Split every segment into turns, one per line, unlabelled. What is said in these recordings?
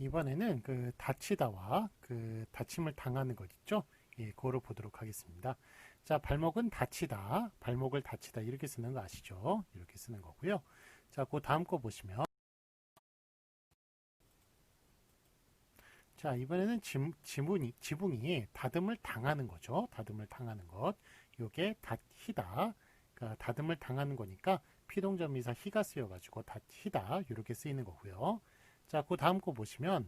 이번에는 그 다치다와 그 다침을 당하는 것 있죠? 예, 그거를 보도록 하겠습니다. 자, 발목은 다치다, 발목을 다치다 이렇게 쓰는 거 아시죠? 이렇게 쓰는 거고요. 자, 그 다음 거 보시면 자, 이번에는 지, 지문이, 지붕이 다듬을 당하는 거죠. 다듬을 당하는 것. 요게 다히다. 그러니까 다듬을 당하는 거니까 피동점이사 히가 쓰여가지고 다히다. 이렇게 쓰이는 거고요. 자, 그 다음 거 보시면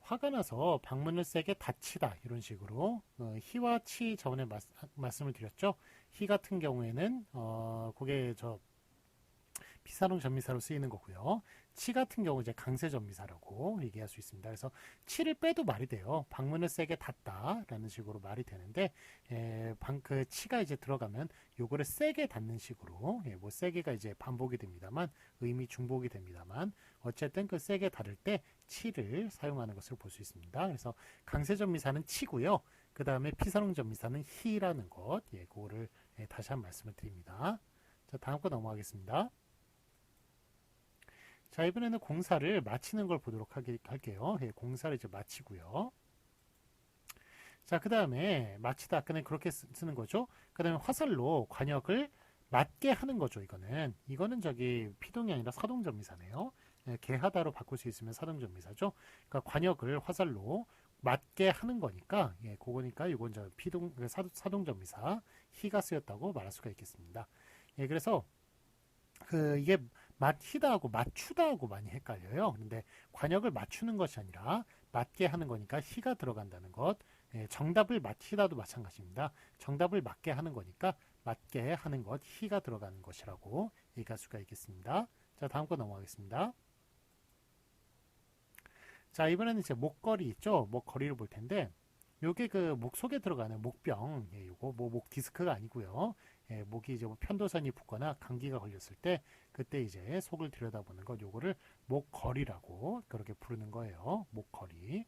화가 나서 방문을 세게 다치다 이런 식으로 어, 히와 치 저번에 말, 말씀을 드렸죠. 히 같은 경우에는 어, 그게 저 피사롱 전미사로 쓰이는 거고요. 치 같은 경우 이제 강세 전미사라고 얘기할 수 있습니다. 그래서 치를 빼도 말이 돼요. 방문을 세게 닫다라는 식으로 말이 되는데 에, 방, 그 치가 이제 들어가면 요거를 세게 닫는 식으로 예, 뭐 세게가 이제 반복이 됩니다만 의미 중복이 됩니다만 어쨌든 그 세게 닫을 때 치를 사용하는 것을 볼 수 있습니다. 그래서 강세 전미사는 치고요. 그 다음에 피사롱 전미사는 히라는 것, 예, 그거를 예, 다시 한 말씀을 드립니다. 자, 다음 거 넘어가겠습니다. 자, 이번에는 공사를 마치는 걸 보도록 하게, 할게요. 예, 공사를 이제 마치고요. 자, 그 다음에 마치다 아까는 그렇게 쓰, 는 거죠. 그 다음에 화살로 관역을 맞게 하는 거죠. 이거는 이거는 저기 피동이 아니라 사동전미사네요. 예, 개하다로 바꿀 수 있으면 사동전미사죠. 그러니까 관역을 화살로 맞게 하는 거니까 예, 그거니까 이건 저 피동 그 사, 사동전미사 히가 쓰였다고 말할 수가 있겠습니다. 예, 그래서 그 이게 맞히다하고 맞추다하고 많이 헷갈려요. 근데 관역을 맞추는 것이 아니라 맞게 하는 거니까 히가 들어간다는 것. 예, 정답을 맞히다도 마찬가지입니다. 정답을 맞게 하는 거니까 맞게 하는 것, 히가 들어가는 것이라고 얘기할 수가 있겠습니다. 자, 다음 거 넘어가겠습니다. 자, 이번에는 이제 목걸이 있죠? 목걸이를 볼 텐데, 요게 그 목 속에 들어가는 목병, 예, 요거 뭐 목 디스크가 아니고요. 예, 목이 이제 뭐 편도선이 붓거나 감기가 걸렸을 때 그때 이제 속을 들여다보는 것 요거를 목걸이라고 그렇게 부르는 거예요. 목걸이.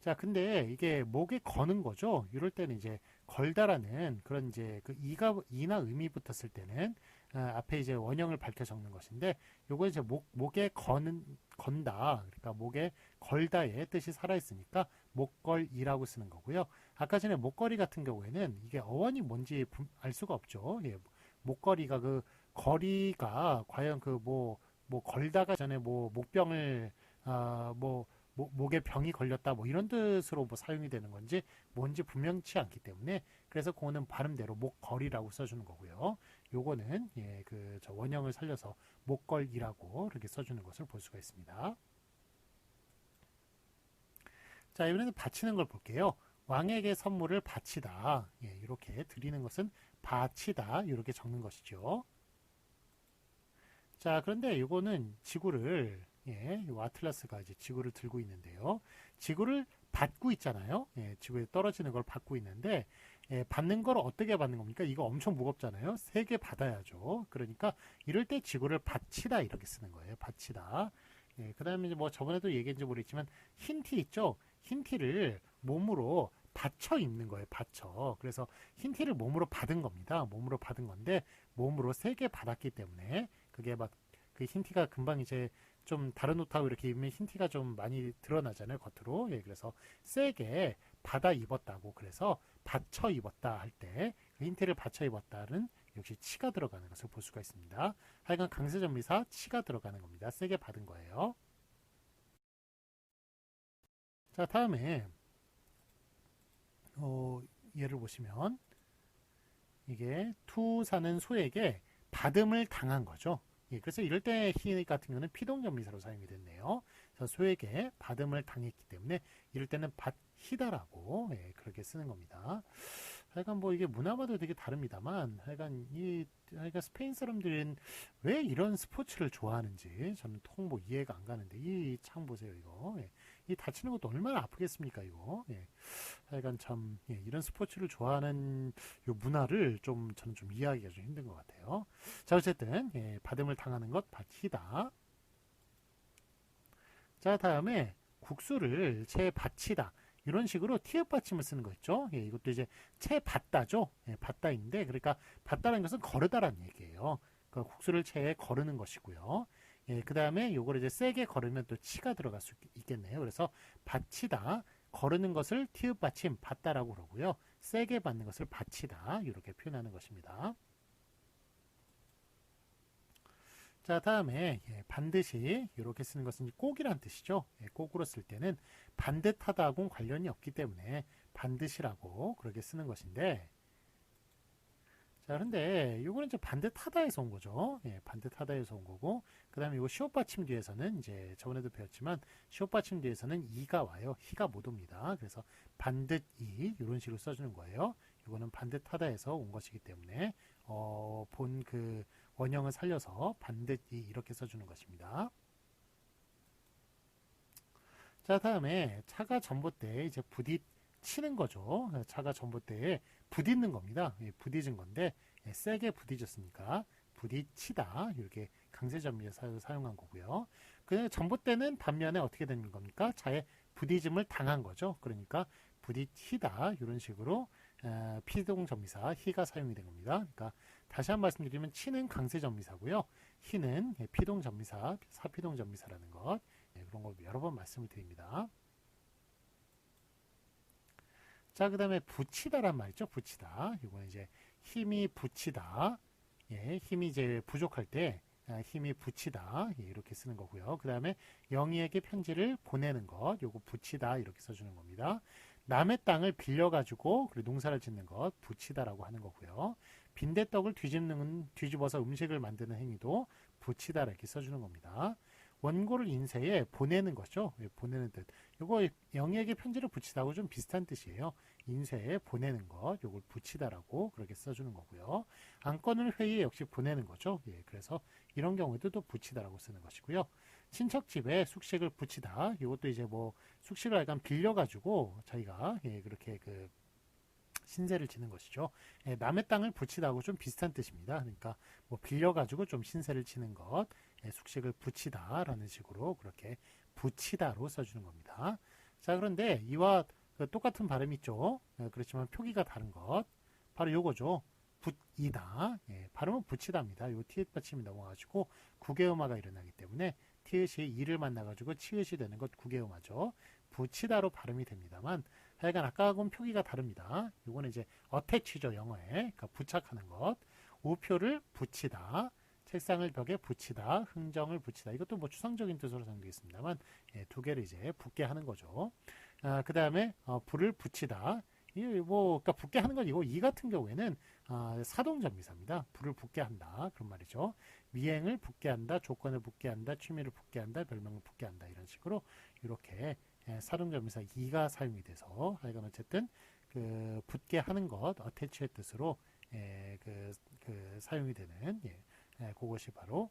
자, 근데 이게 목에 거는 거죠. 이럴 때는 이제 걸다라는 그런 이제 그 이가 이나 음이 붙었을 때는 아, 앞에 이제 원형을 밝혀 적는 것인데 요거 이제 목 목에 거는 건다. 그러니까 목에 걸다의 뜻이 살아 있으니까 목걸이라고 쓰는 거고요. 아까 전에 목걸이 같은 경우에는 이게 어원이 뭔지 알 수가 없죠. 예, 목걸이가 그 거리가 과연 그 뭐뭐 뭐 걸다가 전에 뭐 목병을 아뭐 목에 병이 걸렸다 뭐 이런 뜻으로 뭐 사용이 되는 건지 뭔지 분명치 않기 때문에 그래서 그거는 발음대로 목걸이라고 써주는 거고요. 요거는 예, 그 저 원형을 살려서 목걸이라고 이렇게 써주는 것을 볼 수가 있습니다. 자 이번에는 바치는 걸 볼게요. 왕에게 선물을 바치다. 예, 이렇게 드리는 것은 바치다. 이렇게 적는 것이죠. 자, 그런데 이거는 지구를 예, 이 아틀라스가 이제 지구를 들고 있는데요. 지구를 받고 있잖아요. 예, 지구에 떨어지는 걸 받고 있는데 예, 받는 걸 어떻게 받는 겁니까? 이거 엄청 무겁잖아요. 세 개 받아야죠. 그러니까 이럴 때 지구를 받치다 이렇게 쓰는 거예요. 받치다. 예, 그 다음에 뭐 저번에도 얘기했는지 모르겠지만 흰 티 있죠? 흰 티를 몸으로 받쳐 입는 거예요. 받쳐. 그래서 흰 티를 몸으로 받은 겁니다. 몸으로 받은 건데 몸으로 세 개 받았기 때문에 그게 막 그 흰 티가 금방 이제 좀 다른 옷하고 이렇게 입으면 흰 티가 좀 많이 드러나잖아요 겉으로 예, 그래서 세게 받아 입었다고 그래서 받쳐 입었다 할때흰 티를 받쳐 입었다는 역시 치가 들어가는 것을 볼 수가 있습니다. 하여간 강세전미사 치가 들어가는 겁니다. 세게 받은 거예요. 자 다음에 어, 예를 보시면 이게 투사는 소에게 받음을 당한 거죠. 예, 그래서 이럴 때히 같은 경우는 피동전미사로 사용이 됐네요. 그래서 소에게 받음을 당했기 때문에 이럴 때는 받 히다라고 예, 그렇게 쓰는 겁니다. 하여간 뭐 이게 문화마다 되게 다릅니다만 하여간 이 하여간 스페인 사람들은 왜 이런 스포츠를 좋아하는지 저는 통뭐 이해가 안 가는데 이 창 보세요 이거 예. 이 다치는 것도 얼마나 아프겠습니까 이거 예. 하여간 참 예, 이런 스포츠를 좋아하는 요 문화를 좀 저는 좀 이해하기가 좀 힘든 것 같아요 자 어쨌든 예, 받음을 당하는 것 받히다 자 다음에 국수를 채 받치다 이런 식으로 티읕 받침을 쓰는 거 있죠 예, 이것도 이제 채 받다죠 예, 받다인데 그러니까 받다라는 것은 거르다라는 얘기예요 그러니까 국수를 채에 거르는 것이고요 예, 그 다음에 요걸 이제 세게 걸으면 또 치가 들어갈 수 있겠네요. 그래서 받치다, 거르는 것을 티읕 받침, 받다라고 그러고요. 세게 받는 것을 받치다, 이렇게 표현하는 것입니다. 자, 다음에 예, 반드시 이렇게 쓰는 것은 꼭이란 뜻이죠. 예, 꼭으로 쓸 때는 반듯하다하고는 관련이 없기 때문에 반드시라고 그렇게 쓰는 것인데 자, 그런데 이거는 이제 반듯하다에서 온 거죠. 예, 반듯하다에서 온 거고, 그 다음에 이거 시옷 받침 뒤에서는 이제 저번에도 배웠지만 시옷 받침 뒤에서는 이가 와요. 희가 못 옵니다. 그래서 반듯이 이런 식으로 써주는 거예요. 이거는 반듯하다에서 온 것이기 때문에 어, 본그 원형을 살려서 반듯이 이렇게 써주는 것입니다. 자, 다음에 차가 전봇대에 이제 부딪히는 거죠. 차가 전봇대에 부딪는 겁니다. 예, 부딪은 건데 예, 세게 부딪혔으니까 부딪히다 이렇게 강세전미에서 사용한 거고요. 그 전봇대는 반면에 어떻게 되는 겁니까? 차에 부딪음을 당한 거죠. 그러니까 부딪히다 이런 식으로 어, 피동전미사 히가 사용이 된 겁니다. 그러니까 다시 한번 말씀드리면 치는 강세 전미사고요. 히는 예, 피동 전미사, 사피동 전미사라는 것 예, 그런 거 여러 번 말씀을 드립니다. 자, 그 다음에 붙이다란 말이죠. 붙이다. 이거는 이제 힘이 붙이다. 예, 힘이 이제 부족할 때 아, 힘이 붙이다. 예, 이렇게 쓰는 거고요. 그 다음에 영희에게 편지를 보내는 것. 요거 붙이다. 이렇게 써주는 겁니다. 남의 땅을 빌려가지고 농사를 짓는 것. 붙이다라고 하는 거고요. 빈대떡을 뒤집는, 뒤집어서 음식을 만드는 행위도 붙이다. 이렇게 써주는 겁니다. 원고를 인쇄에 보내는 거죠. 예, 보내는 뜻. 이거 영희에게 편지를 붙이다고 좀 비슷한 뜻이에요. 인쇄에 보내는 것, 요걸 붙이다라고 그렇게 써주는 거고요. 안건을 회의에 역시 보내는 거죠. 예, 그래서 이런 경우에도 또 붙이다라고 쓰는 것이고요. 친척 집에 숙식을 붙이다. 이것도 이제 뭐 숙식을 약간 빌려가지고 저희가 예, 그렇게 그 신세를 지는 것이죠. 예, 남의 땅을 붙이다하고 좀 비슷한 뜻입니다. 그러니까 뭐 빌려가지고 좀 신세를 치는 것, 예, 숙식을 붙이다라는 식으로 그렇게 붙이다로 써주는 겁니다. 자, 그런데 이와 그 똑같은 발음이 있죠. 예, 그렇지만 표기가 다른 것. 바로 요거죠. 붙이다. 예, 발음은 붙이다입니다. 요 티읕 받침이 넘어가지고 구개음화가 일어나기 때문에 티읕이 이를 만나가지고 치읕이 되는 것 구개음화죠. 붙이다로 발음이 됩니다만 하여간 아까하고는 표기가 다릅니다. 요거는 이제 어태치죠 영어에. 그러니까 부착하는 것. 우표를 붙이다. 책상을 벽에 붙이다, 흥정을 붙이다. 이것도 뭐 추상적인 뜻으로 사용되겠습니다만 예, 두 개를 이제 붙게 하는 거죠. 아, 그 다음에 어, 불을 붙이다. 이뭐 그러니까 붙게 하는 건 이거 이 같은 경우에는 아, 사동전미사입니다. 불을 붙게 한다 그런 말이죠. 미행을 붙게 한다, 조건을 붙게 한다, 취미를 붙게 한다, 별명을 붙게 한다 이런 식으로 이렇게 예, 사동전미사 이가 사용이 돼서 하여간 어쨌든 그 붙게 하는 것 어태치의 뜻으로 예, 그, 그 사용이 되는 예, 예, 그것이 바로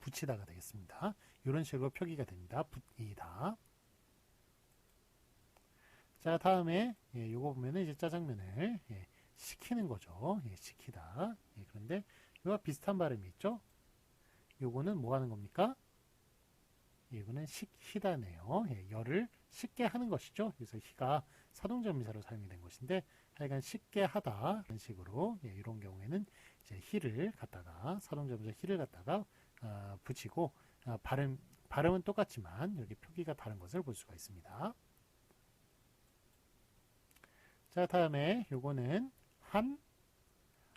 붙이다가 되겠습니다. 이런 식으로 표기가 됩니다. 붙이다. 자, 다음에 예, 요거 보면은 이제 짜장면을 예, 식히는 거죠. 예, 식히다. 예, 그런데 이와 비슷한 발음이 있죠. 요거는 뭐 하는 겁니까? 이거는 식히다네요. 예, 열을 식게 하는 것이죠. 그래서 희가 사동전미사로 사용이 된 것인데 하여간 쉽게 하다 이런 식으로 예, 이런 경우에는 이제 히를 갖다가 사동점에서 히를 갖다가 어, 붙이고 어, 발음 발음은 똑같지만 여기 표기가 다른 것을 볼 수가 있습니다. 자 다음에 요거는 한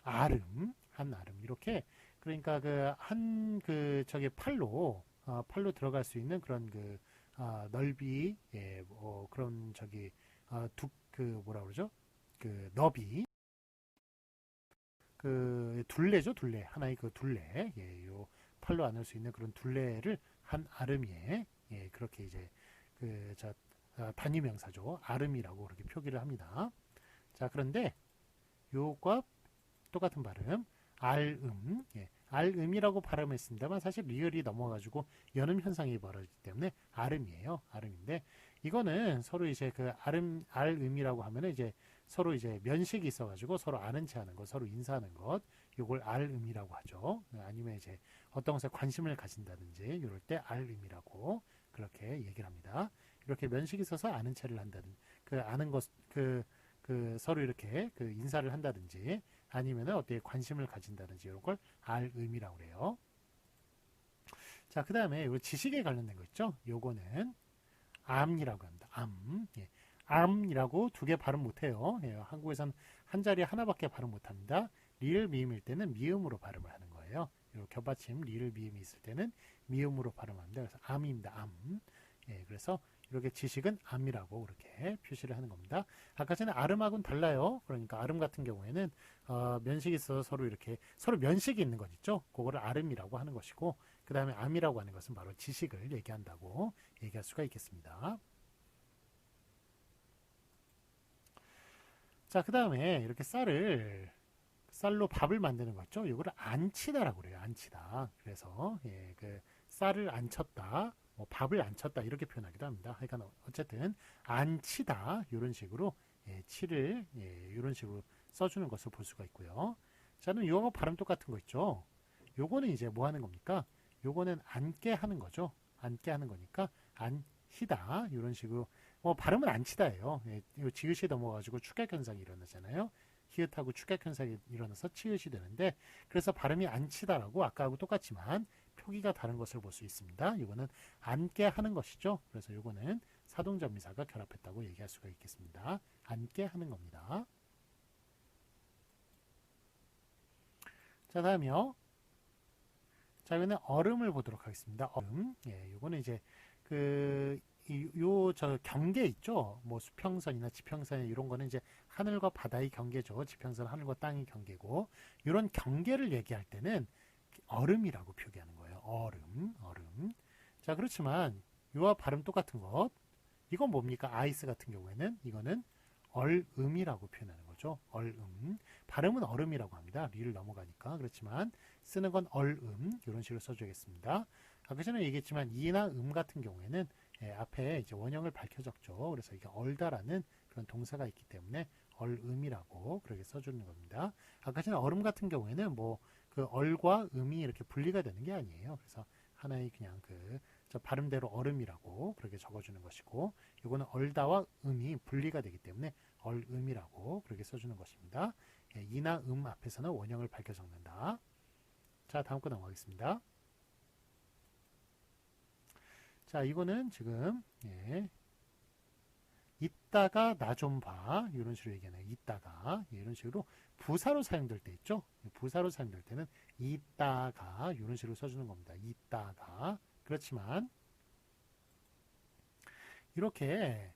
아름 한 아름 이렇게 그러니까 그 한그 그 저기 팔로 어, 팔로 들어갈 수 있는 그런 그 어, 넓이 예, 뭐 그런 저기 어, 두그 뭐라 그러죠? 그 너비. 그 둘레죠 둘레. 하나의 그 둘레. 예, 요 팔로 안을 수 있는 그런 둘레를 한 아름이에 예, 그렇게 이제 그저 어, 단위명사죠. 아름이라고 그렇게 표기를 합니다. 자 그런데 요과 똑같은 발음. 알음. 예, 알음이라고 발음했습니다만 사실 리얼이 넘어가지고 연음 현상이 벌어지기 때문에 알음이에요 알음인데 이거는 서로 이제 그 알음 알음이라고 하면은 이제 서로 이제 면식이 있어가지고 서로 아는 체 하는 것, 서로 인사하는 것, 요걸 알음이라고 하죠. 아니면 이제 어떤 것에 관심을 가진다든지 이럴 때 알음이라고 그렇게 얘기를 합니다. 이렇게 면식이 있어서 아는 체를 한다든 그 아는 것, 그, 그 서로 이렇게 그 인사를 한다든지 아니면은 어떻게 관심을 가진다든지 이런 걸 알음이라고 그래요. 자, 그 다음에 요 지식에 관련된 거 있죠? 요거는 암이라고 합니다. 암. 예. 암이라고 두 개 발음 못해요. 예, 한국에선 한 자리 하나밖에 발음 못합니다. 리을 미음일 때는 미음으로 발음을 하는 거예요. 요 겹받침 리을 미음이 있을 때는 미음으로 발음합니다. 그래서 암입니다. 암. 예, 그래서 이렇게 지식은 암이라고 그렇게 표시를 하는 겁니다. 아까 전에 아름하고는 달라요. 그러니까 아름 같은 경우에는 어, 면식이 있어서 서로 이렇게 서로 면식이 있는 것 있죠. 그거를 아름이라고 하는 것이고 그 다음에 암이라고 하는 것은 바로 지식을 얘기한다고 얘기할 수가 있겠습니다. 자, 그 다음에 이렇게 쌀을 쌀로 밥을 만드는 거 있죠. 이거를 안치다라고 그래요. 안치다. 그래서 예, 그 쌀을 안쳤다. 뭐 밥을 안 쳤다 이렇게 표현하기도 합니다. 그러니까 어쨌든 안 치다 이런 식으로 예, 치를 예, 이런 식으로 써주는 것을 볼 수가 있고요. 자는 이거 발음 똑같은 거 있죠. 요거는 이제 뭐 하는 겁니까? 요거는 앉게 하는 거죠. 앉게 하는 거니까 안히다 이런 식으로 뭐 발음은 안치다예요. 예, 이 지읒이 넘어가지고 축약 현상이 일어나잖아요. 히읗하고 축약 현상이 일어나서 치읒이 되는데 그래서 발음이 안치다라고 아까하고 똑같지만 표기가 다른 것을 볼 수 있습니다. 이거는 앉게 하는 것이죠. 그래서 이거는 사동전미사가 결합했다고 얘기할 수가 있겠습니다. 앉게 하는 겁니다. 자, 다음이요. 자, 이번에 얼음을 보도록 하겠습니다. 얼음. 예, 요거는 이제 그, 요, 저 경계 있죠? 뭐 수평선이나 지평선 이런 거는 이제 하늘과 바다의 경계죠. 지평선 하늘과 땅의 경계고, 이런 경계를 얘기할 때는 얼음이라고 표기하는 거예요. 얼음, 얼음. 자, 그렇지만 이와 발음 똑같은 것. 이건 뭡니까? 아이스 같은 경우에는 이거는 얼음이라고 표현하는 거죠. 얼음. 발음은 얼음이라고 합니다. 리를 넘어가니까. 그렇지만 쓰는 건 얼음. 이런 식으로 써주겠습니다. 아까 전에 얘기했지만 이나 음 같은 경우에는 예, 앞에 이제 원형을 밝혀 적죠. 그래서 이게 얼다라는 그런 동사가 있기 때문에 얼음이라고 그렇게 써주는 겁니다. 아까 전에 얼음 같은 경우에는 뭐 그 얼과 음이 이렇게 분리가 되는 게 아니에요. 그래서 하나의 그냥 그 발음대로 얼음이라고 그렇게 적어주는 것이고 이거는 얼다와 음이 분리가 되기 때문에 얼음이라고 그렇게 써주는 것입니다. 예, 이나 음 앞에서는 원형을 밝혀 적는다. 자 다음 거 넘어가겠습니다. 자 이거는 지금 예, 이따가 나 좀 봐. 이런 식으로 얘기하네요. 이따가. 이런 식으로 부사로 사용될 때 있죠. 부사로 사용될 때는 이따가 이런 식으로 써주는 겁니다. 이따가. 그렇지만 이렇게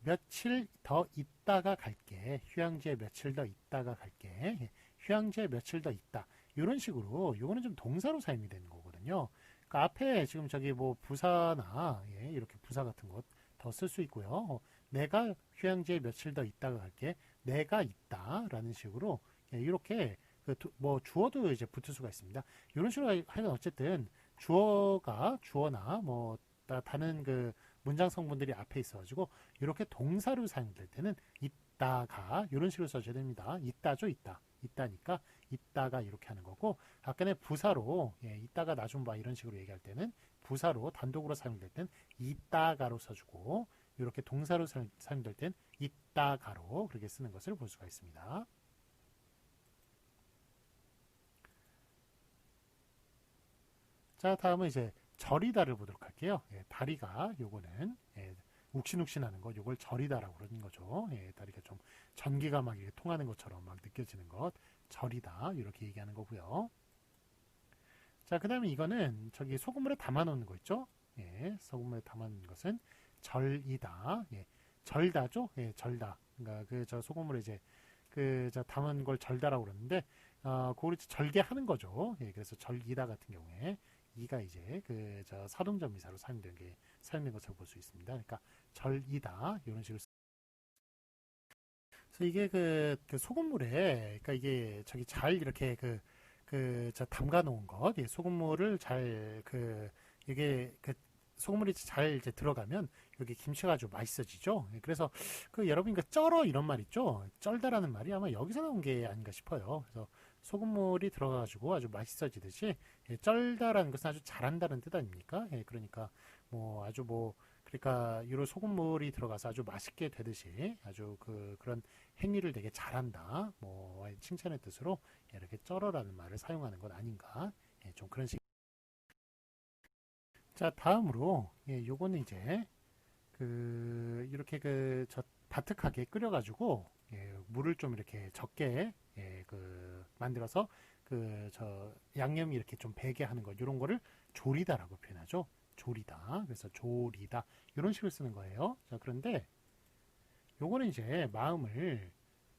며칠 더 있다가 갈게. 휴양지에 며칠 더 있다가 갈게. 휴양지에 며칠 더 있다. 이런 식으로 이거는 좀 동사로 사용이 되는 거거든요. 그러니까 앞에 지금 저기 뭐 부사나 예, 이렇게 부사 같은 것 더 쓸 수 있고요. 어, 내가 휴양지에 며칠 더 있다가 갈게. 내가 있다라는 식으로 예, 이렇게 그 뭐 주어도 이제 붙을 수가 있습니다. 이런 식으로 하여간 어쨌든 주어가 주어나 뭐 다른 그 문장 성분들이 앞에 있어가지고 이렇게 동사로 사용될 때는 있다가 이런 식으로 써줘야 됩니다. 있다죠, 있다. 있다니까 있다가 이렇게 하는 거고 아까는 부사로 예, 있다가 나 좀 봐 이런 식으로 얘기할 때는 부사로 단독으로 사용될 땐 있다가로 써주고 이렇게 동사로 사용될 땐 있다가로 그렇게 쓰는 것을 볼 수가 있습니다. 자, 다음은 이제 절이다를 보도록 할게요. 예, 다리가 요거는 예, 욱신욱신하는 거, 요걸 절이다라고 그러는 거죠. 예, 다리가 좀 전기가 막 이렇게 통하는 것처럼 막 느껴지는 것, 절이다 이렇게 얘기하는 거고요. 자, 그 다음에 이거는 저기 소금물에 담아놓는 거 있죠? 예, 소금물에 담아놓는 것은 절이다. 예, 절다죠? 예, 절다. 그러니까 그 저 소금물에 이제 그 저 담은 걸 절다라고 그러는데 어, 그걸 절개하는 거죠. 예, 그래서 절이다 같은 경우에 이가 이제 그 저 사동전 미사로 사용된 게 사용된 것을 볼수 있습니다. 그러니까 절이다 이런 식으로. 그래서 이게 그, 그 소금물에 그러니까 이게 저기 잘 이렇게 그 그 저 담가 놓은 것, 예, 소금물을 잘 그 이게 그 소금물이 잘 이제 들어가면 여기 김치가 아주 맛있어지죠. 예, 그래서 그 여러분 그 쩔어 이런 말 있죠. 쩔다라는 말이 아마 여기서 나온 게 아닌가 싶어요. 그래서 소금물이 들어가가지고 아주 맛있어지듯이 예, 쩔다라는 것은 아주 잘한다는 뜻 아닙니까? 예, 그러니까 뭐 아주 뭐 그러니까 이런 소금물이 들어가서 아주 맛있게 되듯이 아주 그 그런 행위를 되게 잘한다. 뭐 칭찬의 뜻으로 이렇게 쩔어라는 말을 사용하는 것 아닌가? 예, 좀 그런 식. 자, 다음으로 예, 요거는 이제 그 이렇게 그 저 바특하게 끓여가지고 예, 물을 좀 이렇게 적게 예, 그 만들어서 그 저 양념이 이렇게 좀 배게 하는 것 이런 거를 조리다라고 표현하죠. 조리다. 그래서 조리다 이런 식으로 쓰는 거예요. 자, 그런데 요거는 이제 마음을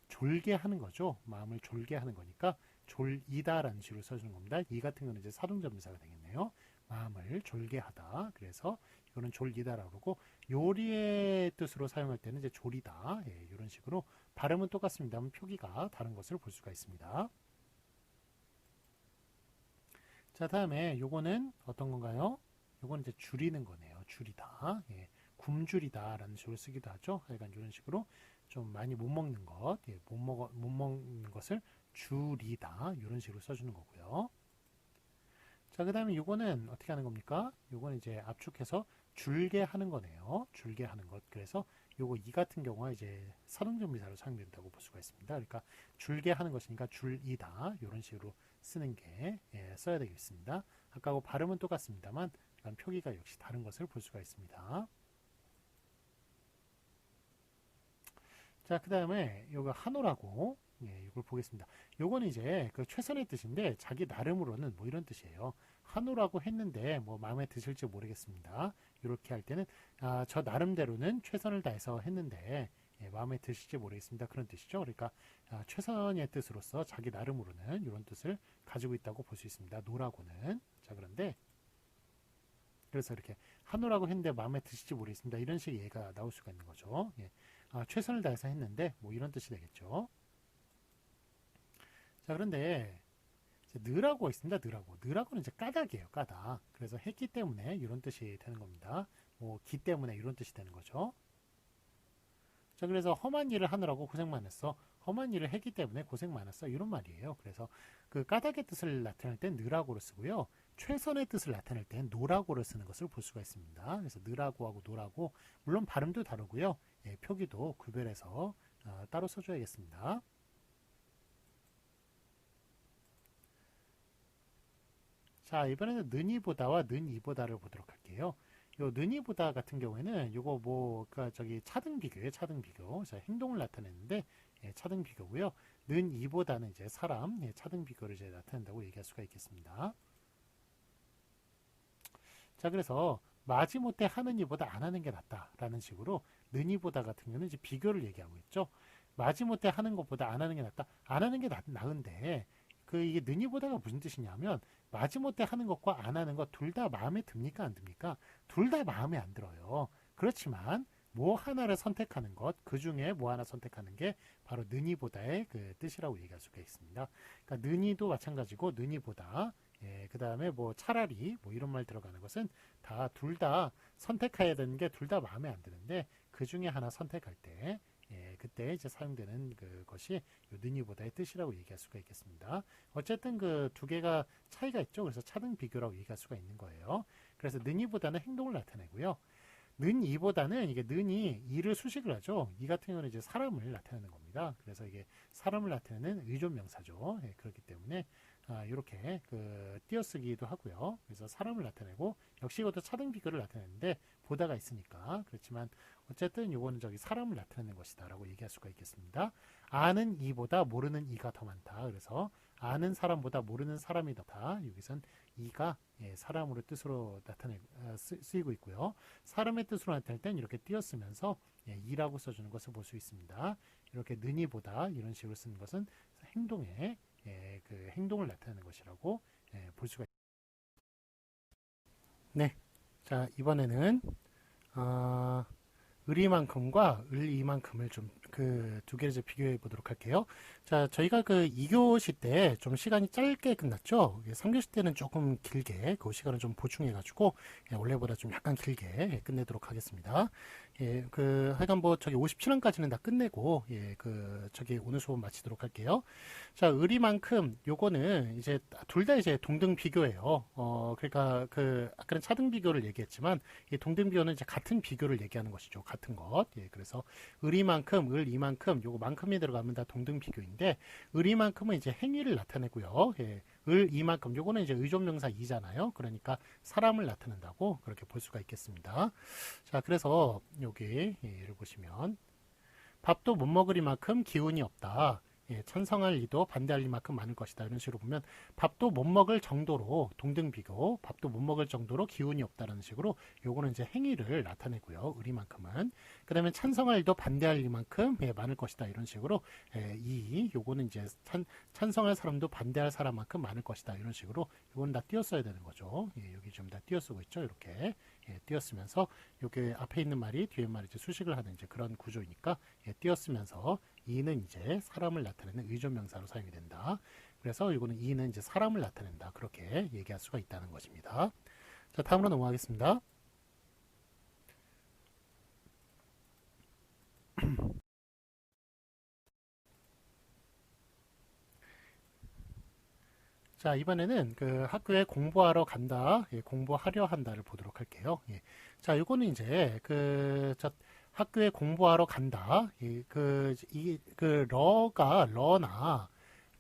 졸게 하는 거죠. 마음을 졸게 하는 거니까 졸이다라는 식으로 써주는 겁니다. 이 같은 거는 이제 사동전미사가 되겠네요. 마음을 졸게 하다. 그래서 이거는 졸리다라고 그러고 요리의 뜻으로 사용할 때는 이제 졸이다. 예, 이런 식으로 발음은 똑같습니다만 표기가 다른 것을 볼 수가 있습니다. 자, 다음에 요거는 어떤 건가요? 요거는 이제 줄이는 거네요. 줄이다. 예, 굶주리다라는 식으로 쓰기도 하죠. 하여간 이런 식으로 좀 많이 못 먹는 것, 예, 못 먹어 못 먹는 것을 줄이다 이런 식으로 써주는 거고요. 자, 그 다음에 요거는 어떻게 하는 겁니까? 요거는 이제 압축해서 줄게 하는 거네요. 줄게 하는 것. 그래서 요거 이 같은 경우가 이제 사동전미사로 사용된다고 볼 수가 있습니다. 그러니까 줄게 하는 것이니까 줄이다 이런 식으로 쓰는 게 예, 써야 되겠습니다. 아까하고 발음은 똑같습니다만 표기가 역시 다른 것을 볼 수가 있습니다. 자, 그 다음에 요거 한오라고 예, 이걸 보겠습니다. 요거는 이제 그 최선의 뜻인데 자기 나름으로는 뭐 이런 뜻이에요. 한우라고 했는데 뭐 마음에 드실지 모르겠습니다. 이렇게 할 때는 아, 저 나름대로는 최선을 다해서 했는데 예, 마음에 드실지 모르겠습니다. 그런 뜻이죠. 그러니까 아, 최선의 뜻으로서 자기 나름으로는 이런 뜻을 가지고 있다고 볼 수 있습니다. 노라고는 자 그런데 그래서 이렇게 한우라고 했는데 마음에 드실지 모르겠습니다. 이런 식의 예가 나올 수가 있는 거죠. 예. 아, 최선을 다해서 했는데 뭐 이런 뜻이 되겠죠. 자 그런데 느라고 있습니다. 느라고. 느라고는 이제 까닭이에요. 까닭. 그래서 했기 때문에 이런 뜻이 되는 겁니다. 뭐 기 때문에 이런 뜻이 되는 거죠. 자 그래서 험한 일을 하느라고 고생 많았어. 험한 일을 했기 때문에 고생 많았어. 이런 말이에요. 그래서 그 까닭의 뜻을 나타낼 땐 느라고를 쓰고요. 최선의 뜻을 나타낼 땐 노라고를 쓰는 것을 볼 수가 있습니다. 그래서 느라고하고 노라고 물론 발음도 다르고요. 예, 표기도 구별해서 어, 따로 써줘야겠습니다. 자 이번에는 는이보다와 는이보다를 보도록 할게요. 요 는이보다 같은 경우에는 요거 뭐 그러니까 저기 차등 비교에 차등 비교 자 행동을 나타내는데 예, 차등 비교고요. 는이보다는 이제 사람 예, 차등 비교를 이제 나타낸다고 얘기할 수가 있겠습니다. 자 그래서 마지못해 하는 이보다 안 하는 게 낫다라는 식으로 는이보다 같은 경우는 이제 비교를 얘기하고 있죠. 마지못해 하는 것보다 안 하는 게 낫다. 안 하는 게 나, 나은데 그 이게 는이보다가 무슨 뜻이냐면 마지못해 하는 것과 안 하는 것 둘 다 마음에 듭니까 안 듭니까? 둘 다 마음에 안 들어요. 그렇지만 뭐 하나를 선택하는 것, 그 중에 뭐 하나 선택하는 게 바로 는이보다의 그 뜻이라고 얘기할 수가 있습니다. 그러니까 는이도 마찬가지고 는이보다 예, 그 다음에 뭐 차라리 뭐 이런 말 들어가는 것은 다 둘 다 선택해야 되는 게 둘 다 마음에 안 드는데 그 중에 하나 선택할 때 예, 그때 이제 사용되는 그 것이 느니보다의 뜻이라고 얘기할 수가 있겠습니다. 어쨌든 그 두 개가 차이가 있죠. 그래서 차등 비교라고 얘기할 수가 있는 거예요. 그래서 느니보다는 행동을 나타내고요. 는이보다는 이게 는이 이를 수식을 하죠. 이 같은 경우는 이제 사람을 나타내는 겁니다. 그래서 이게 사람을 나타내는 의존 명사죠. 예, 그렇기 때문에 아, 이렇게 그 띄어쓰기도 하고요. 그래서 사람을 나타내고 역시 이것도 차등 비교를 나타내는데 보다가 있으니까 그렇지만 어쨌든 이거는 저기 사람을 나타내는 것이다라고 얘기할 수가 있겠습니다. 아는 이보다 모르는 이가 더 많다. 그래서 아는 사람보다 모르는 사람이 더 많다. 여기선 이가 예, 사람으로 뜻으로 나타내 어, 쓰이고 있고요. 사람의 뜻으로 나타낼 땐 이렇게 띄어쓰면서 예, 이라고 써주는 것을 볼 수 있습니다. 이렇게 느니보다 이런 식으로 쓰는 것은 행동에 예, 그 행동을 나타내는 것이라고 예, 볼 수가 있습니다. 네, 자 이번에는 어, 의리만큼과 을이만큼을 좀 그 두 개를 비교해 보도록 할게요. 자, 저희가 그 2교시 때 좀 시간이 짧게 끝났죠. 3교시 때는 조금 길게 그 시간을 좀 보충해 가지고 예, 원래보다 좀 약간 길게 끝내도록 하겠습니다. 예, 그 하여간 뭐 저기 57원까지는 다 끝내고 예, 그 저기 오늘 수업 마치도록 할게요. 자, 의리만큼 요거는 이제 둘 다 이제 동등 비교예요. 어, 그러니까 그 아까는 차등 비교를 얘기했지만 이 동등 비교는 이제 같은 비교를 얘기하는 것이죠. 같은 것. 예, 그래서 의리만큼 을을 이만큼 요거 만큼이 들어가면 다 동등 비교인데 을 이만큼은 이제 행위를 나타내고요. 예, 을 이만큼 요거는 이제 의존명사 이잖아요. 그러니까 사람을 나타낸다고 그렇게 볼 수가 있겠습니다. 자, 그래서 여기 예, 예를 보시면 밥도 못 먹을 이만큼 기운이 없다. 예, 찬성할 이도 반대할 이만큼 많을 것이다. 이런 식으로 보면 밥도 못 먹을 정도로 동등 비교, 밥도 못 먹을 정도로 기운이 없다라는 식으로 요거는 이제 행위를 나타내고요. 의리만큼은. 그다음에 찬성할 이도 반대할 이만큼 예, 많을 것이다. 이런 식으로 예, 이 요거는 이제 찬, 찬성할 사람도 반대할 사람만큼 많을 것이다. 이런 식으로 요건 다 띄었어야 되는 거죠. 예, 여기 좀 다 띄어쓰고 있죠. 이렇게 예, 띄었으면서 요게 앞에 있는 말이 뒤에 말이 이제 수식을 하는 이제 그런 구조이니까 예, 띄었으면서 이는 이제 사람을 나타내는 의존명사로 사용이 된다. 그래서 이거는 이는 이제 사람을 나타낸다. 그렇게 얘기할 수가 있다는 것입니다. 자, 다음으로 넘어가겠습니다. 자, 이번에는 그 학교에 공부하러 간다, 예, 공부하려 한다를 보도록 할게요. 예. 자, 이거는 이제 그, 저, 학교에 공부하러 간다. 이, 그, 이, 그, 러가, 러나,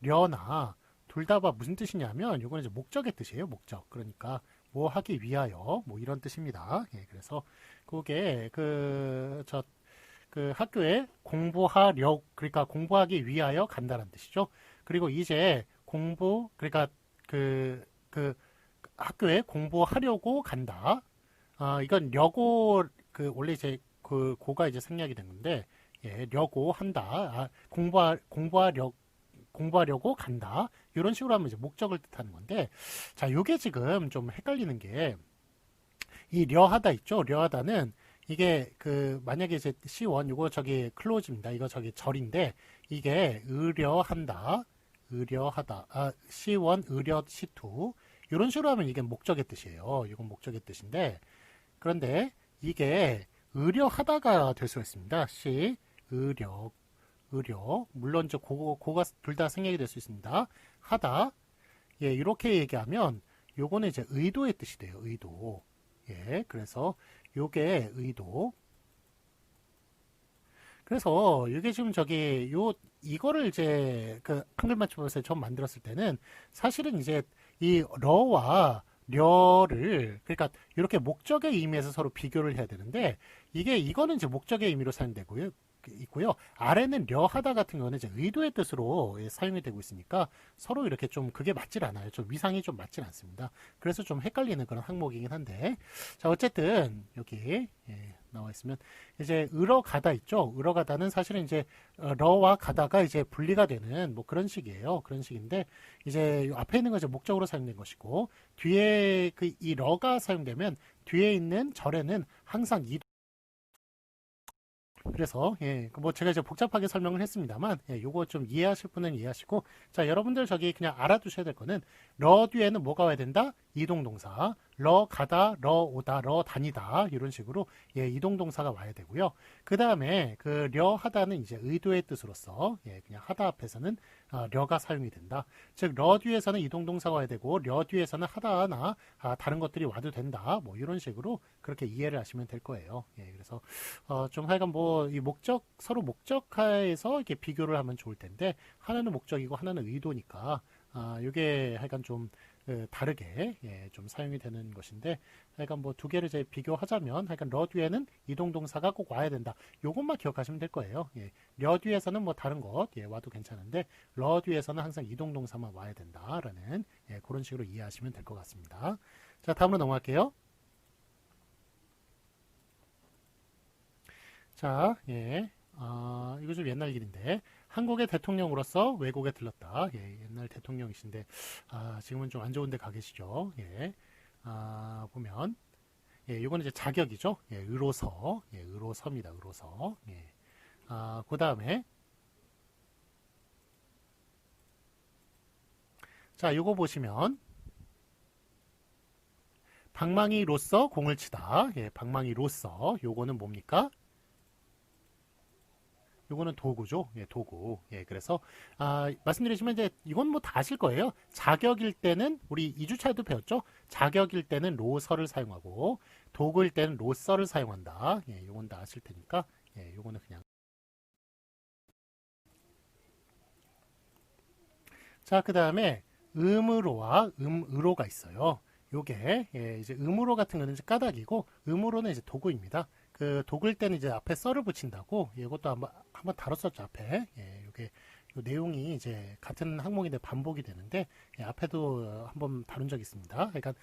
려나, 둘다 무슨 뜻이냐면, 이거는 이제 목적의 뜻이에요, 목적. 그러니까, 뭐 하기 위하여, 뭐 이런 뜻입니다. 예, 그래서, 그게, 그, 저, 그 학교에 공부하려, 그러니까 공부하기 위하여 간다는 뜻이죠. 그리고 이제 공부, 그러니까 그, 그 학교에 공부하려고 간다. 아, 이건 려고, 그, 원래 이제 그 고가 이제 생략이 된 건데, 예, 려고 한다. 아, 공부하, 공부하려, 공부하려고 간다. 이런 식으로 하면 이제 목적을 뜻하는 건데, 자, 요게 지금 좀 헷갈리는 게, 이 려하다 있죠? 려하다는 이게 그 만약에 이제 C1 이거 저기 클로즈입니다. 이거 저기 절인데 이게 의려한다. 의려하다. 아, C1 의려 C2 이런 식으로 하면 이게 목적의 뜻이에요. 이건 목적의 뜻인데 그런데 이게 의려하다가 될 수가 있습니다. C 의려 의려 물론 저 고거 고가 둘 다 생략이 될 수 있습니다. 하다 예 이렇게 얘기하면 요거는 이제 의도의 뜻이 돼요. 의도 예 그래서 요게 의도 그래서 이게 지금 저기 요 이거를 이제 그 한글 맞춤법에서 처음 만들었을 때는 사실은 이제 이 러와 려를 그러니까 이렇게 목적의 의미에서 서로 비교를 해야 되는데 이게 이거는 이제 목적의 의미로 사용되고요. 있고요. 아래는 려하다 같은 경우는 이제 의도의 뜻으로 예, 사용이 되고 있으니까 서로 이렇게 좀 그게 맞질 않아요. 좀 위상이 좀 맞질 않습니다. 그래서 좀 헷갈리는 그런 항목이긴 한데 자 어쨌든 여기 예, 나와 있으면 이제 으러 가다 있죠. 으러 가다는 사실은 이제 어, 러와 가다가 이제 분리가 되는 뭐 그런 식이에요. 그런 식인데 이제 앞에 있는 것이 목적으로 사용된 것이고 뒤에 그 이 러가 사용되면 뒤에 있는 절에는 항상 이 그래서 예, 뭐 제가 이제 복잡하게 설명을 했습니다만 예, 요거 좀 이해하실 분은 이해하시고 자 여러분들 저기 그냥 알아두셔야 될 거는 러 뒤에는 뭐가 와야 된다? 이동동사 러 가다, 러 오다, 러 다니다 이런 식으로 예, 이동 동사가 와야 되고요. 그 다음에 그 려 하다는 이제 의도의 뜻으로서 예, 그냥 하다 앞에서는 어, 려가 사용이 된다. 즉 러 뒤에서는 이동 동사가 와야 되고 려 뒤에서는 하다나 아, 다른 것들이 와도 된다. 뭐 이런 식으로 그렇게 이해를 하시면 될 거예요. 예, 그래서 어, 좀 하여간 뭐 이 목적 서로 목적하에서 이렇게 비교를 하면 좋을 텐데 하나는 목적이고 하나는 의도니까 아, 이게 하여간 좀그 다르게 예, 좀 사용이 되는 것인데 하여간 뭐두 개를 이제 비교하자면 하여간 러 뒤에는 이동 동사가 꼭 와야 된다. 요것만 기억하시면 될 거예요. 예, 려 뒤에서는 뭐 다른 것 예, 와도 괜찮은데 러 뒤에서는 항상 이동 동사만 와야 된다라는 예, 그런 식으로 이해하시면 될 것 같습니다. 자, 다음으로 넘어갈게요. 자, 예. 아, 이거 좀 옛날 일인데 한국의 대통령으로서 외국에 들렀다. 예, 옛날 대통령이신데 아, 지금은 좀 안 좋은데 가 계시죠. 예, 아, 보면 예, 이거는 이제 자격이죠. 예, 의로서, 예, 의로서입니다. 의로서. 예, 아, 그 다음에 자, 요거 보시면 방망이로서 공을 치다. 예, 방망이로서 요거는 뭡니까? 요거는 도구죠. 예, 도구. 예, 그래서 아, 말씀드리시면 이제 이건 뭐 다 아실 거예요. 자격일 때는 우리 2주차에도 배웠죠. 자격일 때는 로서를 사용하고 도구일 때는 로서를 사용한다. 예, 요건 다 아실 테니까 예, 요거는 그냥 자, 그다음에 음으로와 음으로가 있어요. 요게 예, 이제 음으로 같은 거는 이제 까닭이고 음으로는 이제 도구입니다. 그 도구일 때는 이제 앞에 썰을 붙인다고 이것도 한번 한번 다뤘었죠 앞에 예, 요게 요 내용이 이제 같은 항목인데 반복이 되는데 예, 앞에도 한번 다룬 적이 있습니다. 그러니까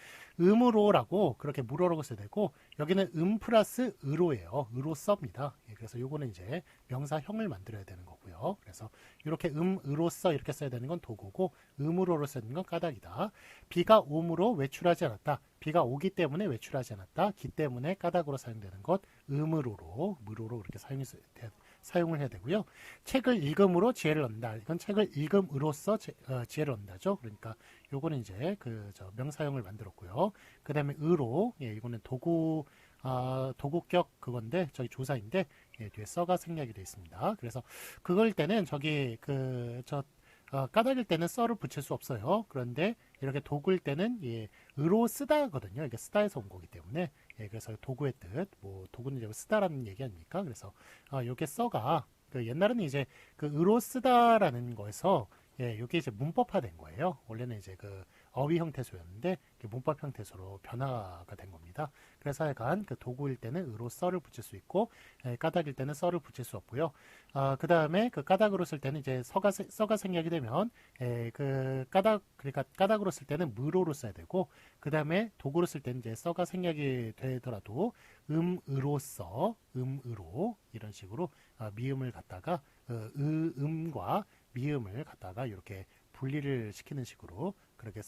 음으로라고 그렇게 물어라고 써야 되고 여기는 음 플러스 으로예요. 으로 써입니다. 예, 그래서 요거는 이제 명사형을 만들어야 되는 거고요. 그래서 이렇게 음, 으로 써 이렇게 써야 되는 건 도구고 음으로로 쓰는 건 까닭이다. 비가 옴으로 외출하지 않았다. 비가 오기 때문에 외출하지 않았다. 기 때문에 까닭으로 사용되는 것 음으로로 무로로 이렇게 사용이 돼- 사용을 해야 되고요. 책을 읽음으로 지혜를 얻는다. 이건 책을 읽음으로써 지, 어, 지혜를 얻는다죠. 그러니까 요거는 이제 그저 명사형을 만들었고요. 그 다음에 의로 예, 이거는 도구 아, 도구격 그건데 저기 조사인데 예, 뒤에 써가 생략이 되어 있습니다. 그래서 그걸 때는 저기 그저 어, 까닭일 때는 썰을 붙일 수 없어요. 그런데 이렇게 도구일 때는 예, 의로 쓰다거든요. 이게 쓰다에서 온 거기 때문에 예, 그래서 도구의 뜻, 뭐 도구는 이제 쓰다라는 얘기 아닙니까? 그래서 아, 요게 써가 그 옛날에는 이제 그 의로 쓰다라는 거에서 예, 요게 이제 문법화된 거예요. 원래는 이제 그 어휘 형태소였는데 문법 형태소로 변화가 된 겁니다. 그래서 약간 그 도구일 때는 의로 써를 붙일 수 있고 예, 까닭일 때는 써를 붙일 수 없고요. 아, 그 다음에 그 까닭으로 쓸 때는 이제 서가 세- 써가 생략이 되면 예, 그 까닭 그러니까 까닭으로 쓸 때는 무로로 써야 되고 그 다음에 도구로 쓸 때는 이제 써가 생략이 되더라도 음으로써 음으로 이런 식으로 아, 미음을 갖다가 어, 의, 음과 미음을 갖다가 이렇게 분리를 시키는 식으로 그렇게